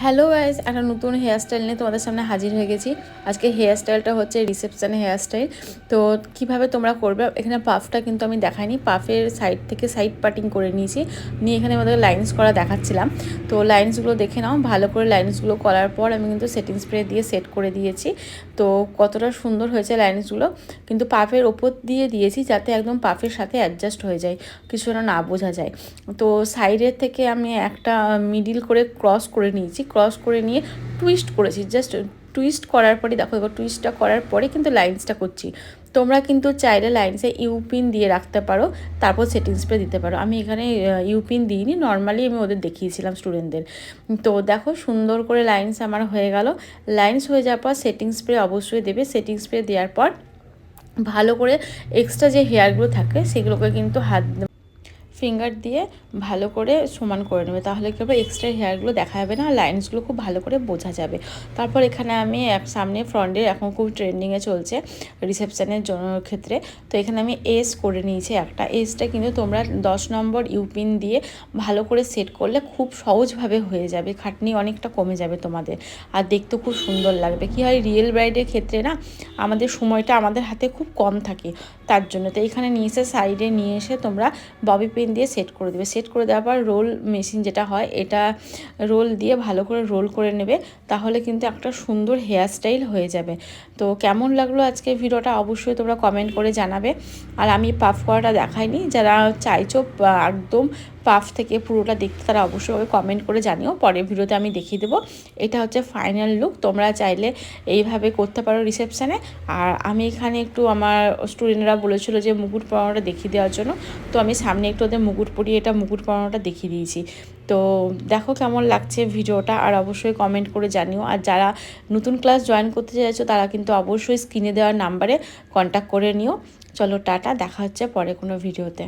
Hello guys একটা নতুন hair style নিয়ে তোমাদের সামনে হাজির হয়ে গেছি। আজকে হেয়ার স্টাইলটা হচ্ছে রিসেপশানে হেয়ার স্টাইল তো কীভাবে তোমরা করবে? এখানে পাফটা কিন্তু আমি দেখাইনি। পাফের সাইড থেকে সাইড পার্টিং করে নিয়েছি। নিয়ে এখানে আমাদের লাইন্স করা দেখাচ্ছিলাম। তো লাইন্সগুলো দেখে নাও। ভালো করে লাইন্সগুলো করার পর আমি কিন্তু সেটিং স্প্রে দিয়ে সেট করে দিয়েছি। তো কতটা সুন্দর হয়েছে লাইন্সগুলো কিন্তু পাফের ওপর দিয়ে দিয়েছি যাতে একদম পাফের সাথে অ্যাডজাস্ট হয়ে যায়। কিছু না না বোঝা যায়। তো সাইডের থেকে আমি একটা মিডিল করে ক্রস করে নিয়েছি। ক্রস করে নিয়ে টুইস্ট করেছি। জাস্ট টুইস্ট করার পরে দেখো, এবার টুইস্টটা করার পরে কিন্তু লাইন্সটা করছি। তোমরা কিন্তু চাইলে লাইন্সে ইউপিন দিয়ে রাখতে পারো, তারপর সেটিং স্প্রে দিতে পারো। আমি এখানে ইউপিন দিইনি নর্মালি আমি ওদের দেখিয়েছিলাম স্টুডেন্টদের তো দেখো সুন্দর করে লাইন্স আমার হয়ে গেল। লাইন্স হয়ে যাওয়ার পর সেটিং স্প্রে অবশ্যই দেবে। সেটিং স্প্রে দেওয়ার পর ভালো করে এক্সট্রা যে হেয়ারগুলো থাকে, সেগুলোকে কিন্তু হাত ফিঙ্গার দিয়ে ভালো করে সমান করে নেবে। তাহলে কী হবে? এক্সট্রা হেয়ারগুলো দেখা যাবে না লাইন্সগুলো খুব ভালো করে বোঝা যাবে। তারপর এখানে আমি সামনে ফ্রন্টে এখন খুব ট্রেন্ডিংয়ে চলছে রিসেপশানের জন্য ক্ষেত্রে। তো এখানে আমি এস করে নিয়েছি একটা। এসটা কিন্তু তোমরা দশ নম্বর ইউপিন দিয়ে ভালো করে সেট করলে খুব সহজভাবে হয়ে যাবে। খাটনি অনেকটা কমে যাবে তোমাদের। আর দেখতে খুব সুন্দর লাগবে। কি হয়? রিয়েল ব্রাইডের ক্ষেত্রে না, আমাদের সময়টা আমাদের হাতে খুব কম থাকে। তার জন্য তো এখানে নিয়ে এসে সাইডে নিয়ে এসে তোমরা ববি পেন দিয়ে সেট করে দেবে। সেট করে দেওয়ার পর রোল মেশিন যেটা হয়, এটা রোল দিয়ে ভালো করে রোল করে নেবে, তাহলে কিন্তু একটা সুন্দর হেয়ার স্টাইল হয়ে যাবে। তো কেমন লাগল আজকে ভিডিওটা অবশ্যই তোমরা কমেন্ট করে জানাবে। আর আমি পাফ করাটা দেখাইনি, যারা চাইছো একদম পাফ থেকে পুরোটা দেখতে তারা অবশ্যই কমেন্ট করে জানিও। পরের ভিডিওতে আমি দেখিয়ে দেবো। এটা হচ্ছে ফাইনাল লুক তোমরা চাইলে এইভাবে করতে পারো রিসেপশানে আর আমি এখানে একটু আমার স্টুডেন্টরা বলেছিল যে মুকুট পরানোটা দেখিয়ে দেওয়ার জন্য। তো আমি সামনে একটু ওদের মুকুট পরিয়ে এটা মুকুট পরানোটা দেখিয়ে দিয়েছি। তো দেখো কেমন লাগছে ভিডিওটা আর অবশ্যই কমেন্ট করে জানিও। আর যারা নতুন ক্লাস জয়েন করতে চাইছো, তারা কিন্তু অবশ্যই স্ক্রিনে দেওয়ার নাম্বারে কন্ট্যাক্ট করে নিও। চলো টাটা, দেখা হচ্ছে পরে কোনো ভিডিওতে